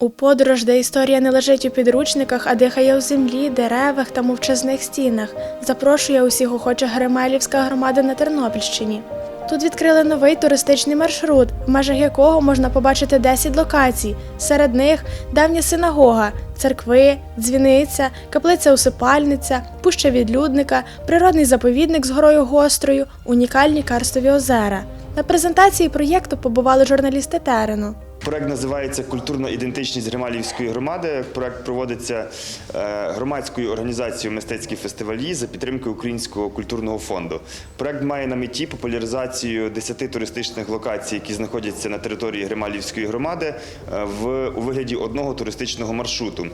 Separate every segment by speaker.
Speaker 1: У подорож, де історія не лежить у підручниках, а дихає у землі, деревах та мовчазних стінах, запрошує усіх охочих Гремелівська громада на Тернопільщині. Тут відкрили новий туристичний маршрут, в межах якого можна побачити 10 локацій. Серед них давня синагога, церкви, дзвіниця, каплиця усипальниця, пуща відлюдника, природний заповідник з горою гострою, унікальні карстові озера. На презентації проєкту побували журналісти терену.
Speaker 2: Проект називається Культурна ідентичність Грималівської громади. Проект проводиться е, громадською організацією Мистецькі фестивалі за підтримки Українського культурного фонду. Проект має на меті популяризацію 10 туристичних локацій, які знаходяться на території Грималівської громади, е, в у вигляді одного туристичного маршруту.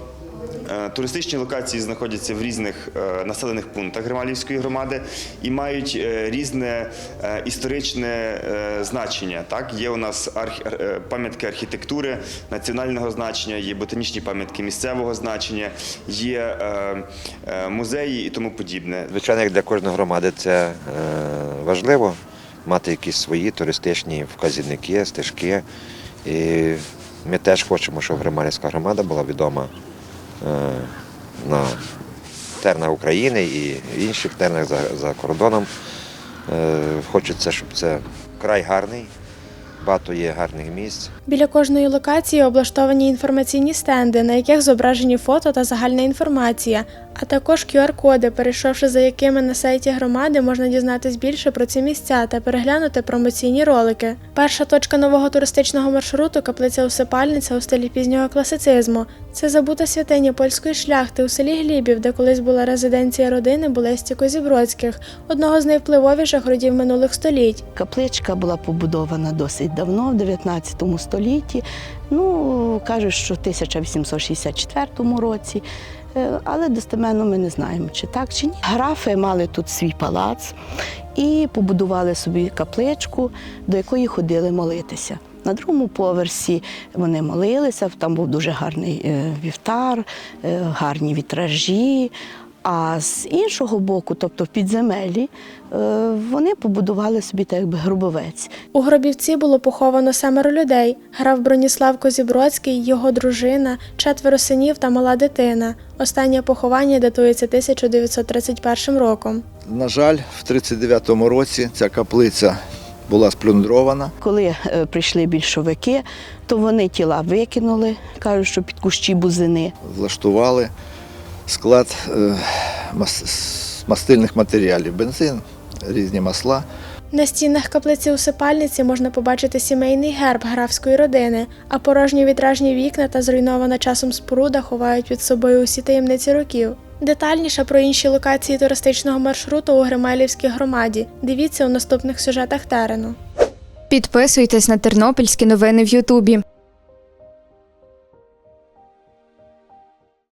Speaker 2: Е, Туристичні локації знаходяться в різних е, населених пунктах Грималівської громади і мають е, різне історичне значення. Так, є у нас пам'ятки архітектури національного значення, є ботанічні пам'ятки місцевого значення, є музеї і тому подібне.
Speaker 3: Звичайно, як для кожної громади це важливо мати якісь свої туристичні вказівники, стежки. І ми теж хочемо, щоб Грималівська громада була відома на тернах України і інших тернах за, за кордоном. Е, хочеться, щоб це край гарний, багато є гарних місць.
Speaker 1: Біля кожної локації облаштовані інформаційні стенди, на яких зображені фото та загальна інформація, а також QR-коди, перейшовши за якими на сайті громади можна дізнатись більше про ці місця та переглянути промоційні ролики. Перша точка нового туристичного маршруту каплиця Усипальниця у стилі пізнього класицизму. Це забута святиня польської шляхти у селі Глібів, де колись була резиденція родини Болесті Козібродських, одного з найвпливовіших родів минулих століть.
Speaker 4: Капличка була побудована досить давно, в 19 столітті. Ну, кажуть, що в 1864 році. Е, Але достеменно ми не знаємо, чи так, чи ні. Графи мали тут свій палац і побудували собі капличку, до якої ходили молитися. На другому поверсі вони молилися, там був дуже гарний е, вівтар, е, гарні вітражі. А з іншого боку, тобто в підземелі, е, вони побудували собі так якби гробовець.
Speaker 1: У Гробівці було поховано семеро людей: граф Броніслав Козібродський, його дружина, четверо синів та мала дитина. Останнє поховання датується 1931 роком.
Speaker 5: На жаль, в 39-му році ця каплиця була сплюндрована.
Speaker 4: Коли е, прийшли більшовики, то вони тіла викинули, кажуть, що під кущі бузини.
Speaker 5: влаштували склад е, мастильних матеріалів, бензин, різні масла.
Speaker 1: На стінах каплиці усипальниці можна побачити сімейний герб графської родини, а порожні вітражні вікна та зруйнована часом споруда ховають під собою усі таємниці років. Детальніше про інші локації туристичного маршруту у Гримелівській громаді. Дивіться у наступних сюжетах терену.
Speaker 6: Підписуйтесь на тернопільські новини в Ютубі.